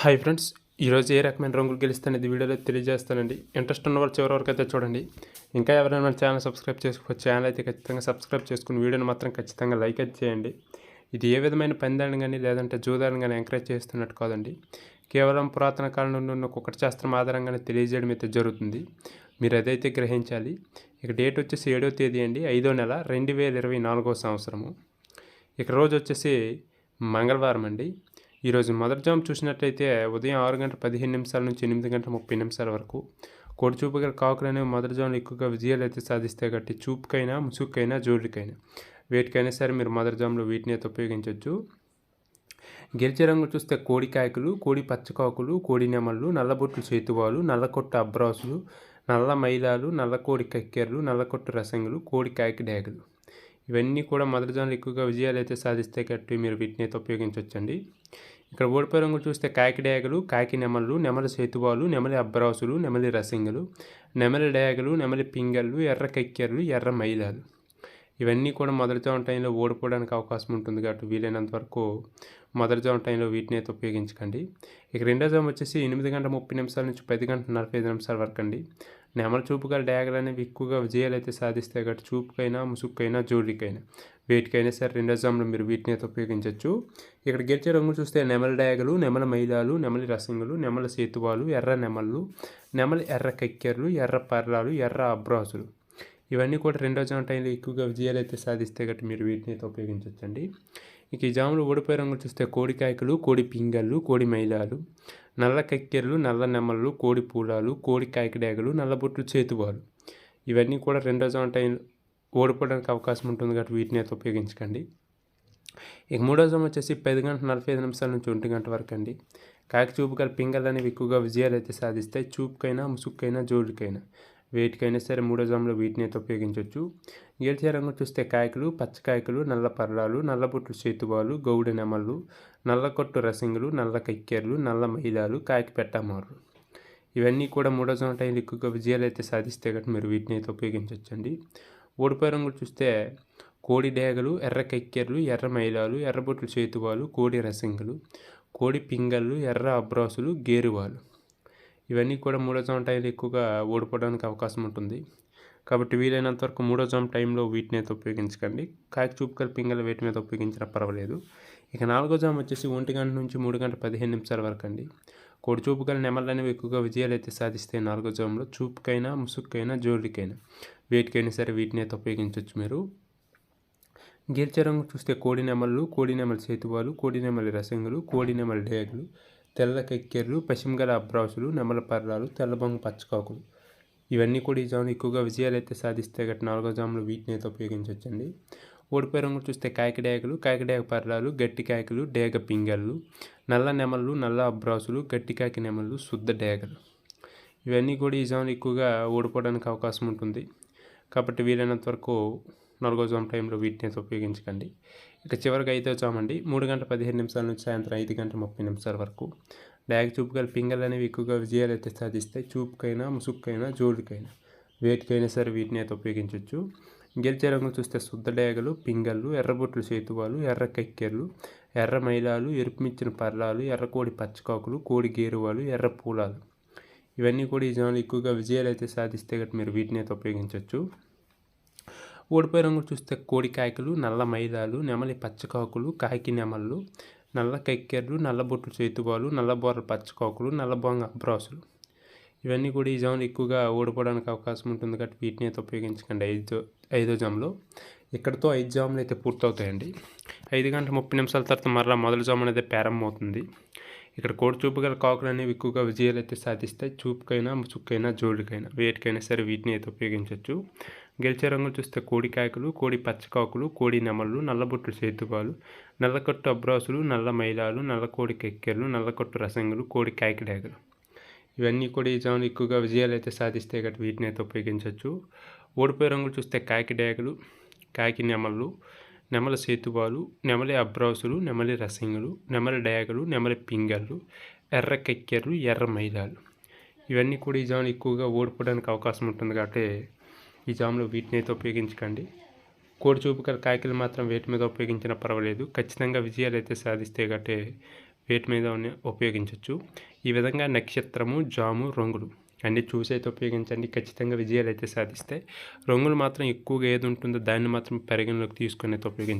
Hi friends ఈరోజు ఏ రకమైన రంగులు గెలుస్తానేది వీడియోలో తెలియజేస్తానండి. ఇంట్రెస్ట్ ఉన్న వాళ్ళు చివరి వరకు అయితే చూడండి. ఇంకా ఎవరైనా మన ఛానల్ సబ్స్క్రైబ్ చేసుకోవచ్చు ఛానల్ అయితే ఖచ్చితంగా సబ్స్క్రైబ్ చేసుకుని వీడియోని మాత్రం ఖచ్చితంగా లైక్ అయితే చేయండి. ఇది ఏ విధమైన పందాన్ని కానీ లేదంటే జూదాన్ని కానీ ఎంకరేజ్ చేస్తున్నట్టు కాదండి. కేవలం పురాతన కాలం నుండి ఉన్న కుక్కటి శాస్త్రం ఆధారంగానే తెలియజేయడం అయితే జరుగుతుంది. మీరు అదైతే గ్రహించాలి ఇక డేట్ వచ్చేసి ఏడో తేదీ అండి ఐదో నెల రెండు వేల ఇరవై నాలుగో సంవత్సరము. ఇక రోజు వచ్చేసి మంగళవారం అండి. ఈరోజు మొదటి జామ్ చూసినట్లయితే ఉదయం ఆరు గంటల పదిహేను నిమిషాల నుంచి ఎనిమిది గంటల ముప్పై నిమిషాల వరకు కోడి చూపు గల కాకులు అనేవి మొదటి జాములు ఎక్కువగా విజయాలు అయితే సాధిస్తాయి కాబట్టి చూపుకైనా ముసుగుకైనా జోలికైనా వేటికైనా సరే మీరు మొదటి జామ్లో వీటిని అయితే ఉపయోగించవచ్చు గెలిచే రంగు చూస్తే కోడి కాయకులు కోడి పచ్చకాకులు కోడి నెమళ్ళు నల్లబొట్లు చేతువాలు నల్లకొట్ట అబ్రాసులు నల్ల మైలాలు నల్లకోడి కక్కెరలు నల్లకొట్టు రసంగులు కోడి కాయకి డేగలు ఇవన్నీ కూడా మొదటి జోన్లు ఎక్కువగా విజయాలు అయితే సాధిస్తే కట్టి మీరు వీటిని అయితే ఉపయోగించవచ్చండి ఇక్కడ ఓడిపోయే రంగులు చూస్తే కాకి డయాగలు కాకి నెమళ్ళు నెమలి సేతువాలు నెమలి అబ్బరాసులు నెమలి రసింగలు నెమలి డయాగలు నెమలి పింగళ్ళు ఎర్ర కక్కెరలు ఎర్ర మైలాలు. ఇవన్నీ కూడా మొదటి జోన్ టైంలో ఓడిపోవడానికి అవకాశం ఉంటుంది కాబట్టి వీలైనంత వరకు మొదటి జోన్ టైంలో వీటిని అయితే ఉపయోగించకండి. ఇక రెండో జోన్ వచ్చేసి ఎనిమిది గంటల ముప్పై నిమిషాల నుంచి పది గంటల నలభై ఐదు నిమిషాల వరకు అండి. నెమల చూపు గల డ్యాగలు అనేవి ఎక్కువగా విజయాలు అయితే సాధిస్తాయి కాబట్టి చూపుకైనా ముసుక్కైనా జోడికైనా. వేటికైనా సరే రెండో ఎగ్జామ్లో మీరు వీటిని అయితే ఉపయోగించవచ్చు ఇక్కడ గెలిచే రంగు చూస్తే నెమల డ్యాగలు నెమల మైదాలు నెమలి రసంగులు నెమల సేతువాలు ఎర్ర నెమళ్ళు నెమలి ఎర్ర కక్కెర్లు ఎర్ర పర్రాలు ఎర్ర అబ్రాసులు ఇవన్నీ కూడా రెండో జామ్ టైంలో ఎక్కువగా విజయాలు అయితే సాధిస్తే గట్టి మీరు వీటిని అయితే ఉపయోగించవచ్చండి. ఇక ఈ జాములు ఓడిపోయే రంగులు చూస్తే కోడి కాయకులు కోడి పింగళ్ళు కోడి మైలాలు నల్ల కక్కెరలు నల్ల నెమళ్ళు కోడి పూలాలు కోడి కాయకడేగలు నల్లబొట్లు చేతువాలు ఇవన్నీ కూడా రెండో జామ్ టైంలో ఓడిపోవడానికి అవకాశం ఉంటుంది కాబట్టి వీటిని అయితే ఉపయోగించకండి. ఇక మూడో జామ్ వచ్చేసి పది గంటల నలభై ఐదు నిమిషాల నుంచి ఒంటి గంట వరకు అండి. కాకి చూపు గల పింగళ్ళు అనేవి ఎక్కువగా విజయాలు అయితే సాధిస్తాయి. చూపుకైనా ముసుక్కైనా జోడికైనా వేటికైనా సరే మూడో జాములో వీటిని అయితే ఉపయోగించవచ్చు గెలిచే రంగు చూస్తే కాయకులు పచ్చకాయకులు నల్ల పర్రాలు నల్లబొట్లు చేతువాలు గౌడ నెమళ్ళు నల్లకొట్టు రసింగులు నల్ల కక్కెర్లు నల్ల మైలాలు కాయకి పెట్టమారు ఇవన్నీ కూడా మూడో జామ టైంలో ఎక్కువగా విజయాలు అయితే సాధిస్తే కాబట్టి మీరు వీటిని అయితే ఉపయోగించవచ్చండి ఓడిపోయే రంగులు చూస్తే కోడి డేగలు ఎర్ర కక్కెర్లు ఎర్ర మైలాలు ఎర్రబొట్లు చేతువాలు కోడి రసింగులు కోడి పింగళ్ళు ఎర్ర అబ్రాసులు గేరువాలు. ఇవన్నీ కూడా మూడో జామ్ టైంలో ఎక్కువగా ఓడిపోవడానికి అవకాశం ఉంటుంది. కాబట్టి వీలైనంత వరకు మూడో జామ్ టైంలో వీటిని అయితే ఉపయోగించకండి. కాకి చూపుకల పింగల వేటి మీద ఉపయోగించినా పర్వాలేదు. ఇక నాలుగో జామ్ వచ్చేసి ఒంటి గంట నుంచి మూడు గంటల పదిహేను నిమిషాల వరకు అండి. కోడి చూపుకల నెమళ్ళు అనేవి ఎక్కువగా విజయాలు అయితే సాధిస్తాయి నాలుగో జామ్లో చూపుకైనా ముసుక్కైనా జోలికైనా వేటికైనా సరే వీటిని అయితే ఉపయోగించవచ్చు మీరు. గెలిచే రంగు చూస్తే కోడి నెమళ్ళు కోడి నెమలి సేతువాలు కోడి నెమలి రసంగులు కోడి నెమలి డేగులు తెల్ల కెక్కెర్లు పశ్చిమగల అబ్రాసులు నెమల పర్రాలు తెల్లబొంగ పచ్చకాకులు. ఇవన్నీ కూడా ఈ జాములు ఎక్కువగా విజయాలు అయితే సాధిస్తే గట్టి నాలుగో జాములు వీటిని అయితే ఉపయోగించవచ్చండి. ఓడిపోయే రంగు చూస్తే కాయకడేగలు కాయకడేగ పర్రాలు గట్టి కాయకులు డేగ పింగళ్ళు నల్ల నెమళ్ళు నల్ల అబ్రాసులు గట్టి కాకి నెమళ్ళు శుద్ధ డేగలు. ఇవన్నీ కూడా ఈ జాములు ఎక్కువగా ఓడిపోవడానికి అవకాశం ఉంటుంది. కాబట్టి వీలైనంత వరకు నాలుగో టైంలో వీటిని అయితే ఉపయోగించకండి. ఇక చివరికి అయితే వచ్చామండి. మూడు గంటల పదిహేను నిమిషాల నుంచి సాయంత్రం ఐదు గంటల ముప్పై నిమిషాల వరకు. డాగ్ చూపు గల అనేవి ఎక్కువగా విజయాలు అయితే సాధిస్తాయి. చూపుకైనా ముసుగుకైనా జోడుకైనా. వేటికైనా సరే వీటిని అయితే ఉపయోగించవచ్చు గెలిచే రంగులు చూస్తే శుద్ధ డేగలు పింగళ్ళు ఎర్రబొట్లు చేతువాలు ఎర్ర కక్కెర్లు ఎర్ర మైలాలు ఎరుపుమిచ్చిన పర్లాలు ఎర్రకోడి పచ్చకాకులు కోడి గేరువాలు ఎర్ర పూలాలు. ఇవన్నీ కూడా ఈ జనాలు ఎక్కువగా విజయాలు అయితే సాధిస్తే గట్టి మీరు వీటిని అయితే ఉపయోగించవచ్చు ఓడిపోయే రంగులు చూస్తే కోడి కాయకులు నల్ల మైదాలు నెమలి పచ్చకాకులు కాకి నెమళ్ళు నల్ల కక్కెర్లు నల్లబొట్లు చేతుబాలు నల్లబోర్ర పచ్చకాకులు నల్లబొంగ అబ్రాసులు. ఇవన్నీ కూడా ఈ జాములు ఎక్కువగా ఓడిపోవడానికి అవకాశం ఉంటుంది కాబట్టి వీటిని అయితే ఉపయోగించకండి. ఐదు ఐదో జాములో ఇక్కడతో ఐదు జాములు అయితే పూర్తవుతాయండి. ఐదు గంటల ముప్పై నిమిషాల తర్వాత మరలా మొదటి జాము అనేది ప్రారంభమవుతుంది. ఇక్కడ కోడి చూపు గల కాకులు అనేవి ఎక్కువగా విజయాలు అయితే సాధిస్తాయి. చూపుకైనా ముసుక్కైనా జోడికైనా వేటికైనా సరే వీటిని అయితే ఉపయోగించవచ్చు గెలిచే రంగులు చూస్తే కోడి కాయకులు కోడి పచ్చకాకులు కోడి నెమళ్ళు నల్లబొట్టు సేతుపాలు నల్లకొట్టు అబ్రాసులు నల్ల మైలాలు నల్లకోడి కెక్కెలు నల్లకొట్టు రసంగులు కోడి కాయకిడేగలు ఇవన్నీ కూడా ఈ జాములు ఎక్కువగా విజయాలు అయితే సాధిస్తే గట్టి వీటిని అయితే ఉపయోగించవచ్చు ఓడిపోయే రంగులు చూస్తే కాకి డాకులు కాకి నెమళ్ళు నెమల సేతువాలు నెమలి అబ్రాసులు నెమలి రసింగులు నెమలి డయాగలు నెమలి పింగళ్ళు ఎర్ర కెక్కెర్లు ఎర్ర మైలాలు. ఇవన్నీ కూడా ఈ జాములు ఎక్కువగా ఓడిపోవడానికి అవకాశం ఉంటుంది కాబట్టి ఈ జామ్లో వీటిని అయితే ఉపయోగించకండి. కోడి చూపు గల కాయకలు మాత్రం వేటి మీద ఉపయోగించినా పర్వాలేదు. ఖచ్చితంగా విజయాలు అయితే సాధిస్తే గట్టే వేటి మీద ఉపయోగించవచ్చు ఈ విధంగా నక్షత్రము జాము రంగులు. అన్నీ చూసైతే ఉపయోగించండి. ఖచ్చితంగా విజయాలు అయితే సాధిస్తాయి. రంగులు మాత్రం ఎక్కువగా ఏది ఉంటుందో దాన్ని మాత్రం పరిగణలోకి తీసుకుని అయితే ఉపయోగించండి